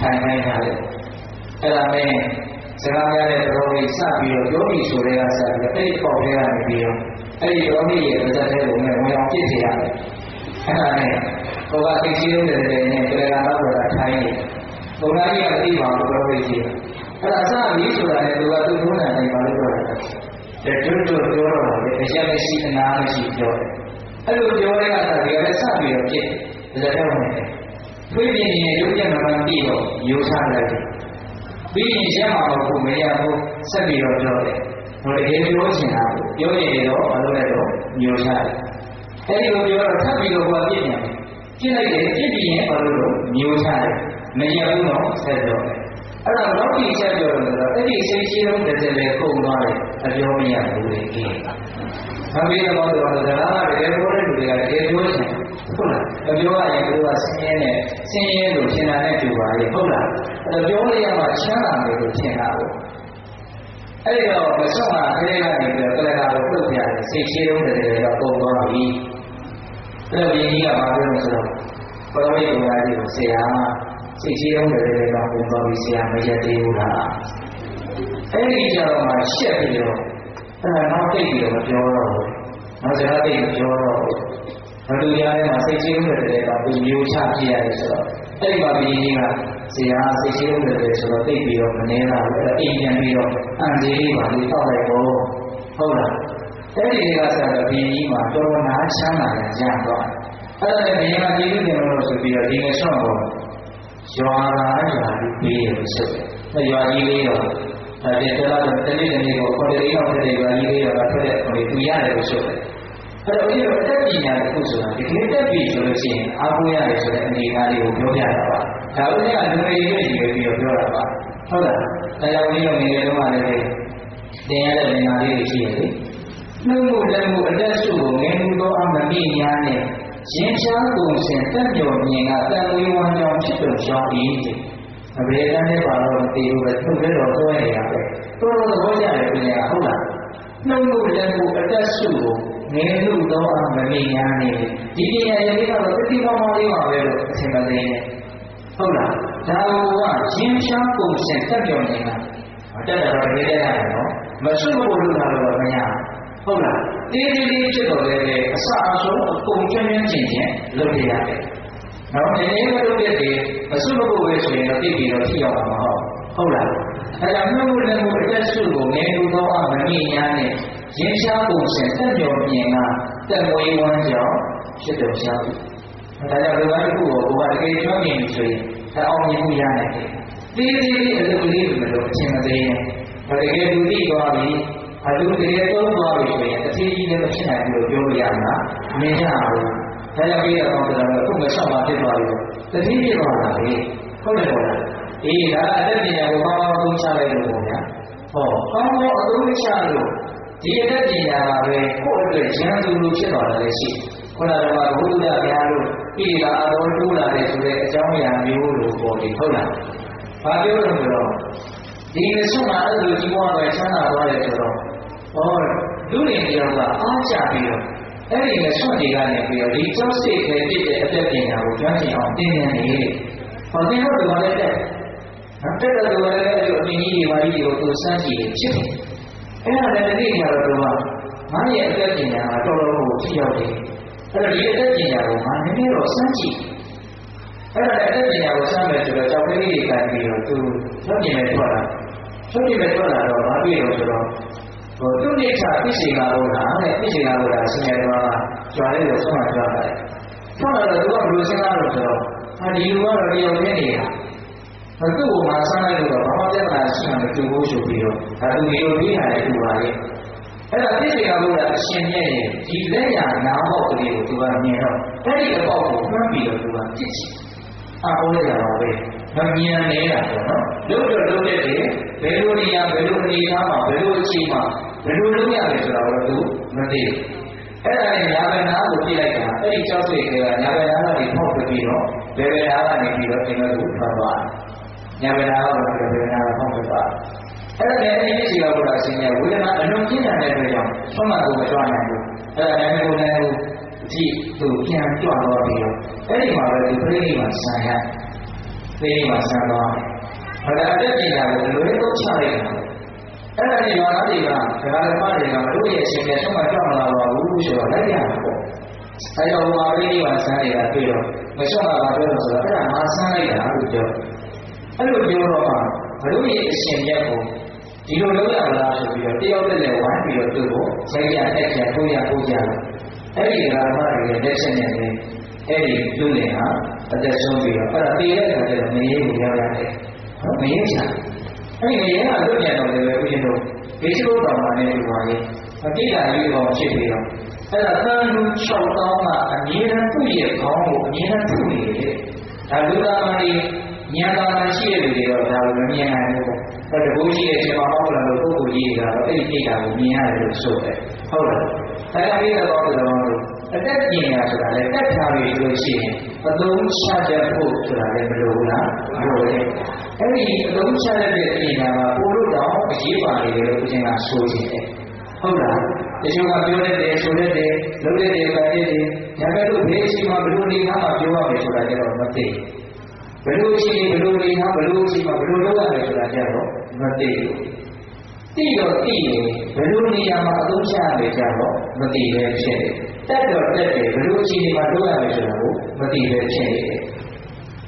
ထိုင်ခိုင်းတာလေအဲ့ဒါနဲ့စကားများတဲ့တော်ကြီးစပြီးတော့ယောဂီဆိုတဲ့ကစပြီးတော့အဲ့ဒီပေါက်ထဲကနေပြီးတော့အဲ့ဒီယောဂီရဲ့ပါဇက်တဲ့ကိုနဲ့ဝင်အောင်ပြစ်စေရတယ်အဲ့ဒါနဲ့ဘုရားသိရှိလို့တဲ့တဲ့နဲ့ပြေကံတော့တာထိုင်းနေဘုရားကြီးကမသိပါဘူးတော်ကြီးကြီးအဲ့ဒါစပြီးဆိုတာနဲ့သူကသူ့ထုံးတယ်နေပါလို့ပြောတာတဲ့တွတ်တွတ်ပြောတော့လေအရက်မရှိအနာမရှိပြောတယ်အဲ့လိုပြောတဲ့ကတည်းကလည်းစပြီးတော့ပြစ်တယ်ဒါကြောင့်လည်း ဖွင့်ပြင်းရင်ရုပ်ပြမှန်ပြီးတော့ယူဆလိုက်တယ်ပြီးရင်ရမှာမဟုတ်မရဘူးဆက်ပြီးတော့ပြောတယ်ဟိုတကယ်ပြောချင်တာပြောရင်တော့မလုပ်လိုက်တော့ညှို့ချတယ်အဲဒီလိုပြောတော့ထပ်ပြီးတော့ဟောပြည့်နေတယ်ပြည့်လိုက်တယ်ပြည့်ပြီးရင်ဘာလို့လို့ညှို့ချတယ်မရဘူးတော့ဆက်ပြောတယ်အဲ့တော့တော့ဒီချက်ပြောလို့ဆိုတော့အဲ့ဒီစိတ်ရှိလုံးတစ်စက်လေးပုံသွားတယ်အပြောမရဘူးလေကဲ။ဘာဖြစ်လို့လဲဆိုတော့ဒါကတကယ်ပြောတဲ့လူတွေကတကယ်ပြောချင် ဟုတ်လား။အပြောရရင်သူကဆင်းရဲနဲ့ဆင်းရဲလို့ရှင်းတာနဲ့တူပါလေဟုတ်လား။အဲ့တော့ပြောရရင်မှချမ်းသာတယ်လို့ထင်တာပေါ့။အဲ့ဒီတော့မဆုံးမှာခလေးကနေပြီးတော့ကလကာကိုပြုတ်ပြတယ်စိတ်ရှိလုံးတစ်စက်တော့ပုံသွားပြီ။အဲ့တော့ဒီကြီးကဘာပြောလဲဆိုတော့ပရဝိတ္တရာကြီးကိုဆရာစိတ်ကြီးလုံးတယ်လည်းတော့ပုံသွားပြီးဆရာမရက်သေးဘူးလားအဲ့ဒီကြတော့မှရှက်ပြီးတော့အဲ့ဒါတော့သိပြီးတော့မပြောတော့ဘူးနောက်စကားသိမပြောတော့ဘူး ဘလူရားထဲမှာစိတ်ကြီးလုံးတယ်လည်းတော့သူမျိုးချပြရတယ်ဆိုတော့အဲ့ဒီမှာဘီကြီးကဆရာစိတ်ကြီးလုံးတယ်ဆိုတော့သိပြီးတော့မနေလာဘူးအဲ့ဒါအိမ်ပြန်ပြီးတော့အန်ကြီးလေးပါလေးတောက်လိုက်တော့ဟုတ်လားအဲ့ဒီကဆက်တော့ဘီကြီးမှာတော်တော်နာချမ်းသာရကြတော့အဲ့ဒါလည်းဘီကြီးကကျေးဇူးတင်လို့ဆိုပြီးတော့ဒီငယ်ဆောင်တော့ရွာလာရွာပြီးပြေးရဆိုတယ်။အဲရွာကြီးလေးတော့အဲဒီတလားတနေ့တနေ့ကိုခေါ်တဲ့အိမ်အောင်တဲ့ရွာကြီးလေးတော့ထွက်တဲ့ကိုသူရတယ်လို့ဆိုတယ်။ အဲတော့ဒီလိုအသက်ပညာတစ်ခုဆိုတာဒီကနေ့တက်ပြီဆိုလို့ရှိရင်အားကိုးရတယ်ဆိုတဲ့အနေအထားလေးကိုပြောပြတာပါ။ဒါဥစ္စာကလူတွေရဲ့ရည်ရွယ်ပြီးတော့ပြောတာပါ။ဟုတ်လား။ဒါကြောင့်ဒီလိုနေရာတုန်းကလည်းတင်ရတဲ့ဉာဏ်လေးတွေရှိရတယ်။နှုတ်မှုလည်းမှုအတက်စုကိုငယ်မှုသောအမမိညာနဲ့ရင်ရှားကုန်စဉ်တက်မြော်မြင်ကတန်ဝေးဝမ်းကြောင်းဖြစ်တော်ရှောင်း၏အဘယ်တန်းနဲ့ပါတော့မသိဘူးပဲသူ့လည်းတော့တွဲနေတာပဲတော်တော်သဘောကျတယ်ပြင်ရဟုတ်လားနှုတ်လို့လည်းကိုအတက်စုကို ငယ်လူတော့အမမြင်ညာနေဒီပညာရေးကတော့တတိပမာလေးပါပဲလို့အထင်မသေးနဲ့ဟုတ်လားဒါကရင်ရှားကုန်စဉ်တက်မြော်မြင်ကတက်တယ်တော့တကယ်တည်းရတယ်နော်မဆွတ်ဖို့လို့လာတော့မရဟုတ်လားတေးသေးလေးဖြစ်တော့လည်းအစအဆုံးအကုန်ကျွမ်းကျွမ်းကျင်ကျင်လုပ်ရရတယ်။နောက်ဒီနေ့မလုပ်တဲ့တည်းမစွတ်လို့ပဲဆိုရင်တော့သိပြီးတော့ထိရောက်မှာမဟုတ်ဟုတ်လား။အဲဒါမျိုးလည်းမျိုးအသက် ရင်းရှားပုံစံတက်ကြော်မြင်ကတက်မွေးဝမ်းကြောင့်ဖြစ်တော်ရှားပြီ။ဒါကြောင့်လူသားတစ်ခုကိုဘုရားတကယ်ကျွမ်းမြင်ပြီဆိုရင်ဒါအောင်မြင်မှုရနိုင်တယ်။သေးသေးလေးအလုပ်ကလေးတွေမလို့အချင်းမသေးနဲ့။ဒါတကယ်လူသိသွားပြီအတူတကယ်သုံးသွားပြီဆိုရင်တစ်သေးကြီးလည်းမဖြစ်နိုင်ဘူးလို့ပြောလို့ရမှာမင်းကြဘူး။ဒါကြောင့်ပြီးတော့တော့ခုမဆောက်မှဖြစ်သွားပြီ။တစ်သေးဖြစ်သွားတာလေ။ဟုတ်တယ်ပေါ့လား။အေးဒါအသက်ပညာကိုကောင်းကောင်းသုံးချလိုက်လို့ပေါ့ဗျာ။ဟောကောင်းကောင်းအသုံးချလို့ ဒီအသက်ပညာကပဲကိုယ့်အတွက်ဉာဏ်သူလို့ဖြစ်သွားတယ်လေရှိ။ခုနကဘုရားဗျာလို့ပြည်လာအတော်တိုးလာတယ်ဆိုတဲ့အကြောင်းအရာမျိုးလို့ပေါ်တယ်ဟုတ်လား။ဘာပြောလို့ဆိုတော့ဒီမဆုံးမှာအဲ့လိုကြီးပွားပဲချမ်းသာသွားတယ်ဆိုတော့ဟောလူတွေတယောက်ကအားကြပြီးတော့အဲ့ဒီနဲ့ဆွန့်တွေကနေပြီးတော့ဒီကျောင်းစိတ်ပဲဖြစ်တဲ့အသက်ပညာကိုကျွမ်းကျင်အောင်သင်နေတယ်။ဟောသင်တော့ဒီမှာလည်းတက်။နော်တက်တဲ့လူလည်းအဲ့လိုအမြင်ကြီးတွေပါကြီးတွေကိုသူစမ်းကြည့်တယ်ဖြစ်တယ်။ အဲ့ဒါလည်းတတိယတော့သူကငါရဲ့အသက်ပညာကတော်တော်ကိုထိရောက်တယ်။အဲ့တော့ဒီအသက်ပညာကိုငါနည်းနည်းတော့စမ်းကြည့်။အဲ့ဒါလည်းအသက်ပညာကိုစမ်းမယ်ဆိုတော့ကြောက်ကလေးတွေကန်ပြီးတော့သူကျွမ်းကျင်မဲ့ထွက်လာ။ကျွမ်းကျင်မဲ့ထွက်လာတော့ဘာဖြစ်လို့ဆိုတော့ဟိုသူနိစ္စပြည့်စေတာလို့လားတဲ့ပြည့်စေတာလို့လားဆင်းရဲတော်ကကြွားလေးကိုဆုံးမကြွားတယ်။ဆုံးလာတော့သူကဘယ်လိုစဉ်းစားလို့ဆိုတော့ဟာဒီလူကတော့တယောက်တည်းနေတာ။ သူ့ကိုမှဆန်းလိုက်လို့တော့ဘာမှပြဿနာရှိမှမတူဘူးဆိုပြီးတော့ဒါသူမျိုးပြီးတာလည်းတူပါလေ။အဲ့ဒါပြည့်စေတာလို့လားအရှင်မြတ်ရဲ့ဒီလက်ရနာမောက်ကလေးကိုသူကမြင်တော့အဲ့ဒီအပေါက်ကိုမှန်းပြီးတော့သူကပြစ်ချင်။အားလုံးလည်းတော့ပဲမမြင်နေတာပေါ့နော်။လုံးတော့လုံးတဲ့တည်းဘယ်လိုနေရာဘယ်လိုအနေအထားမှာဘယ်လိုအခြေမှာဘယ်လိုလုပ်ရလဲဆိုတာကိုသူမသိဘူးအဲ့ဒါနဲ့ညာဘယ်နာကိုပြလိုက်တာအဲ့ဒီကြောက်စိတ်ကညာဘယ်နာကနေဖောက်ပြီးတော့ဘယ်ဘယ်နာကနေပြီးတော့ဒီလိုကိုထွက်သွား ညာဘယ်နာကနေဘယ်ဘယ်နာကိုဖောက်ပြီးသွားအဲ့ဒါနဲ့အဲ့ဒီရှိတော်ဘုရားရှင်ရဲ့ဝေဒနာအလုံးကျဉ်းတဲ့အတွက်ကြောင့်ဆုံးမကိုမကြွနိုင်ဘူးအဲ့ဒါနဲ့ကိုယ်နဲ့ကိုဒီသူပြန်ကြွတော့ပြီးတော့အဲ့ဒီမှာပဲဒီပြိဋိမှာဆံရသိနေမှာဆန်းသွားတယ်။ဒါကအတက်ပညာကိုလွယ်တော့ချလိုက်တာ။အဲ့ဒါကြီးဘာသာတွေကဒကာဓမ္မတွေကမလို့ရဲ့အရှင်နဲ့ဆုံးမကြောက်မလာပါဘူးဆိုတော့လိုက်ရမှာပေါ့။အဲတော့မာရိနိဗ္ဗာန်ဆန်းနေတာတွေ့တော့မလျှော့တာပါပြောလို့ဆိုတော့အဲ့ဒါငါဆန်းလိုက်တာလို့ပြော။ အဲ့လိုပြောတော့မှမလို့ရဲ့အရှင်မြတ်ကိုဒီလိုလုပ်ရလားဆိုပြီးတော့တယောက်တည်းနဲ့ဝိုင်းပြီးတော့သူ့ကိုဆိုင်ရတက်ချပို့ရပို့ကြတယ်။အဲ့ဒီဓမ္မတွေရဲ့လက်ချက်နဲ့လေအဲ့ဒီလူတွေဟာအသက်ဆုံးပြီးတော့အဲ့ဒါတည်တဲ့အခါကျတော့မရေကိုရောက်ရတယ်။ဟုတ်မရေချာ။အဲ့ဒီမရေကလွတ်ပြန်တော့လည်းဦးဇင်းတို့ဒီစလို့တော်မှာနေလို့ပါလေ။မတိတာကြီးတော့ဖြစ်ပြီးတော့အဲ့ဒါသံလူ6တောင်းကအမြဲတမ်းသူ့ရဲ့ခေါင်းကိုအမြဲတမ်းထုနေတယ်။ဒါလူသားမတွေ ဉာဏ်သာမှရှိတဲ့လူတွေတော့ဒါလိုမမြင်နိုင်ဘူးပေါ့။ဒါတကူရှိတဲ့ရှင်မဟောလာလို့ပုဂ္ဂိုလ်ကြီးကတော့အဲ့ဒီပြိတာကိုမြင်ရတယ်လို့ဆိုတယ်။ဟုတ်လား။ဒါကြောင့်ဒီတော့တော့တော့အသက်ပညာဆိုတာလည်းတက်ထားပြီလို့ရှိရင်အသုံးချတတ်ဖို့ဆိုတာလည်းမလိုဘူးလား။မလိုဘူး။အဲ့ဒီအသုံးချတတ်တဲ့ပညာကပို့လို့တော့အရေးပါနေတယ်လို့ဦးဇင်းကဆိုချင်တယ်။ဟုတ်လား။တချို့ကပြောတဲ့တယ်ဆိုတဲ့တယ်လုပ်တဲ့တယ်ပတ်တဲ့တယ်ဒါပေမဲ့လို့ဘေးရှိမှဘယ်လိုနေမှပြောရမယ်ဆိုတာကြတော့မသိဘူး။ ဘယ်လိုရှိဘယ်လိုနေဟာဘယ်လိုရှိမှဘယ်လိုလုပ်ရမယ်ဆိုတာကြတော့မသိဘူးသိတော့သိရင်ဘယ်လိုနေရာမှာအသုံးချရမယ်ကြတော့မသိပဲဖြစ်တယ်တက်တော့တက်တယ်ဘယ်လိုအခြေအနေမှာလုပ်ရမယ်ဆိုတာကိုမသိပဲဖြစ်နေတယ်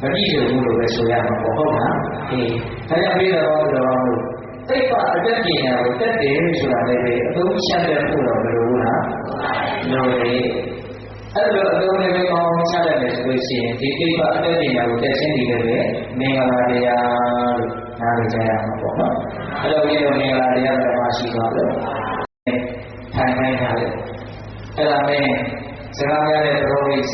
မကြည့်ကြဘူးလို့ပဲဆိုရမှာပေါ့ဟုတ်လားအေးဒါကြောင့်ပြီးတော့တော့သိပ္ပအတတ်ပညာကိုတက်တယ်ဆိုတာလည်းပဲအသုံးချတဲ့ဖို့တော့မလိုဘူးလားလိုတယ် အဲ့လိုအလုံးလေးကောင်းချရတယ်ဆိုလို့ရှိရင်ဒီကိစ္စအတက်ပညာကိုတက်ရှင်းနေတယ်လေမင်္ဂလာတရားလို့နားလည်ကြရမှာပေါ့နော်အဲ့လိုပြီးတော့မင်္ဂလာတရားဓမ္မရှိသွားလို့ထိုင်ခိုင်းထားတယ်အဲ့ဒါနဲ့စကားများတဲ့သဘောကြီး